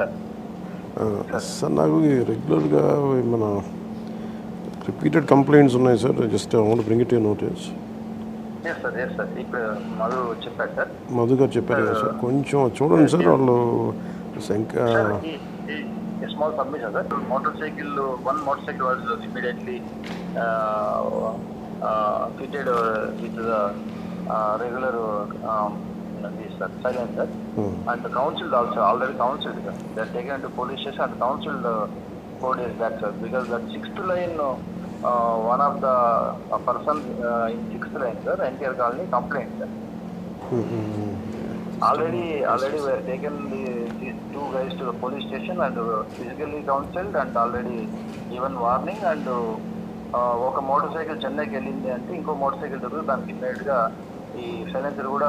Sir నాకు రెగ్యులర్గా మన రిపీటెడ్ కంప్లైంట్స్ ఉన్నాయి sir? Just want bring it you notice. Yes sir sir Madhu sir. గారు చెప్పారు కదా సార్. కొంచెం చూడండి సార్ వాళ్ళు sir small submission sir motor already already we have taken the, these two guys to the police station and uh, physically counseled and already given warning and uh, ఒక motorcycle చెన్నైకి వెళ్ళింది అంటే ఇంకో motor cycle దొరికి దానికి ఈ silencer కూడా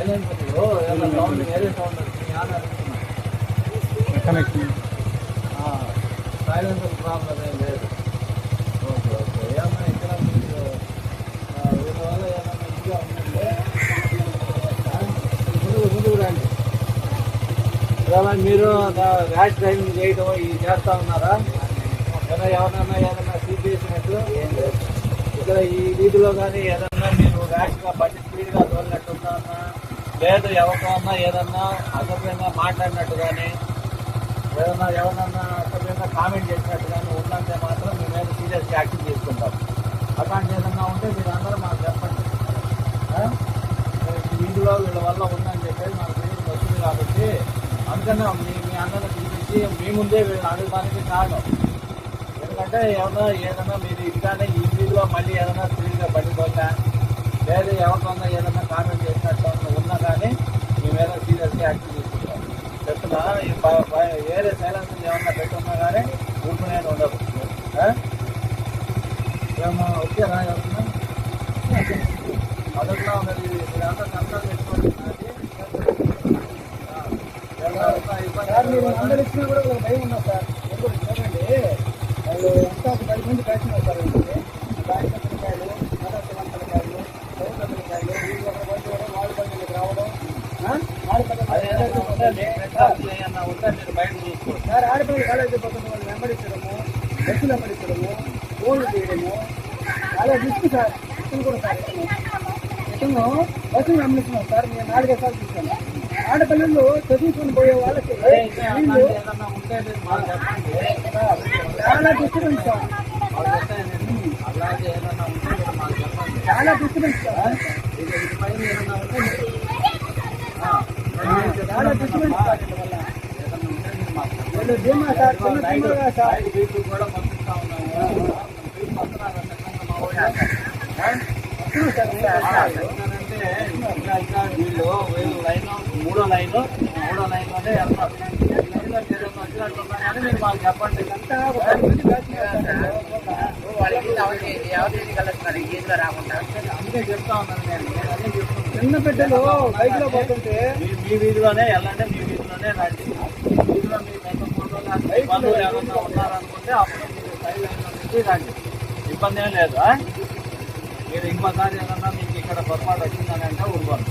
silence problem ఏం లేదు ఓకే ఓకే ఏమన్నా ఇక్కడ మీకు ఏమన్నా ఇదిగా ఉందంటే ఆ, ముందుకు రండి ఇవాళ మీరు ర్యాష్ డ్రైవింగ్ చేయడం ఇది చేస్తా ఉన్నారా ఏమైనా ఏమన్నా ఏదైనా సీట్ చేసినట్టు ఏం లేదు ఇక్కడ ఈ వీధిలో కానీ ఏదన్నా మీరు ర్యాష్గా బండి స్పీడ్గా తోలినట్టున్నా లేదు ఎవరికన్నా ఏదన్నా అసభ్యంగా మాట్లాడినట్టు కానీ ఏదన్నా ఎవరన్నా అసభ్యంగా కామెంట్ చేసినట్టు కానీ ఉందంటే మాత్రం మీ మీద సీరియస్ యాక్షన్ తీసుకుంటాం. అట్లాంటి ఏదన్నా ఉంటే మీరు అందరూ మాకు చెప్పండి. ఆ? వీళ్ళ వల్ల ఉందని చెప్పేసి మాకు తెలియదు వచ్చింది కాబట్టి అందుకనే మీ మీ అందరిని పిలిపించి మీ ముందే వీళ్ళని అడగడానికి కారణం. ఎందుకంటే ఏమన్నా ఏదైనా మీరు ఇదిగానే ఈ వీధిలో మళ్ళీ ఏదైనా స్పీడ్గా పడిపోతా లేదా ఎవరికన్నా ఏదైనా కామెంట్ చేసినట్టు ఉన్నా కానీ మీ మీద చెప్తున్నా వేరే సైలెన్స్ ఏమన్నా పెట్టున్నా కానీ ఉండదు వచ్చారా మొదట్లో కంట్రోల్ సార్ మీరు అందరు ఇచ్చినా కూడా భయం ఉన్నా సార్ చూడండి వాళ్ళు ఎంత పది మంది కలిసి సార్ వీళ్ళకి బాధ్యత పిల్లకాయలు మదర్శనం పిల్లకాయలు చదువుల పిల్లకాయలు వీళ్ళు ఒక బండి కూడా వాళ్ళ బండికి రావడం ఆ? వాళ్ళ బండి అది ఫ్రెండ్స్ ఏమన్నా ఉంటే మీరు బయట చూసుకోండి సార్ ఆడపిల్లలు కాలేజీ పోతున్న వాళ్ళు వెంబడించడము బస్సులు వెంబడించడము ఫోన్లు చేయడము చాలా రిస్క్ సార్. కూడా సార్ ఇతను బస్సులు వెంబడిస్తున్నాం సార్ నేను సార్లు ఆడపిల్లలు చదువుకొని పోయే వాళ్ళకి చాలా డిస్టర్బెన్స్ సార్ చాలా డిస్టర్బెన్స్ సార్ ఇది ఇది పైన ఏదన్నా ఉంటే మీరు ఆ, చాలా డిస్టర్బెన్స్ సార్ చెప్పండి. వీళ్ళు వీళ్ళు కూడా ఉన్నాము వీళ్ళు లైన్ మూడో లైన్ మూడో లైన్ వెళ్తారు మీరు మాకు చెప్పండి అంతా ఒక పది మంది కాల్చినారు అందుకే చెప్తా ఉన్నాను నేను. నేను అదే చెప్తున్నాను. చిన్న బిడ్డలు బైక్లో పోతుంటే మీ మీ వీధిలోనే వెళ్ళండి మీ వీధిలోనే రండి. వీధిలో మీ ఫోటోలు ఎవరన్నా ఉన్నారనుకుంటే అప్పుడు మీరు సైడ్ లైన్లో రండి. ఇబ్బంది ఏం లేదు మీరు ఇంకోసారి ఏదన్నా మీకు ఇక్కడ పొరపాటు వచ్చిందని అంటే ఊరుకోండి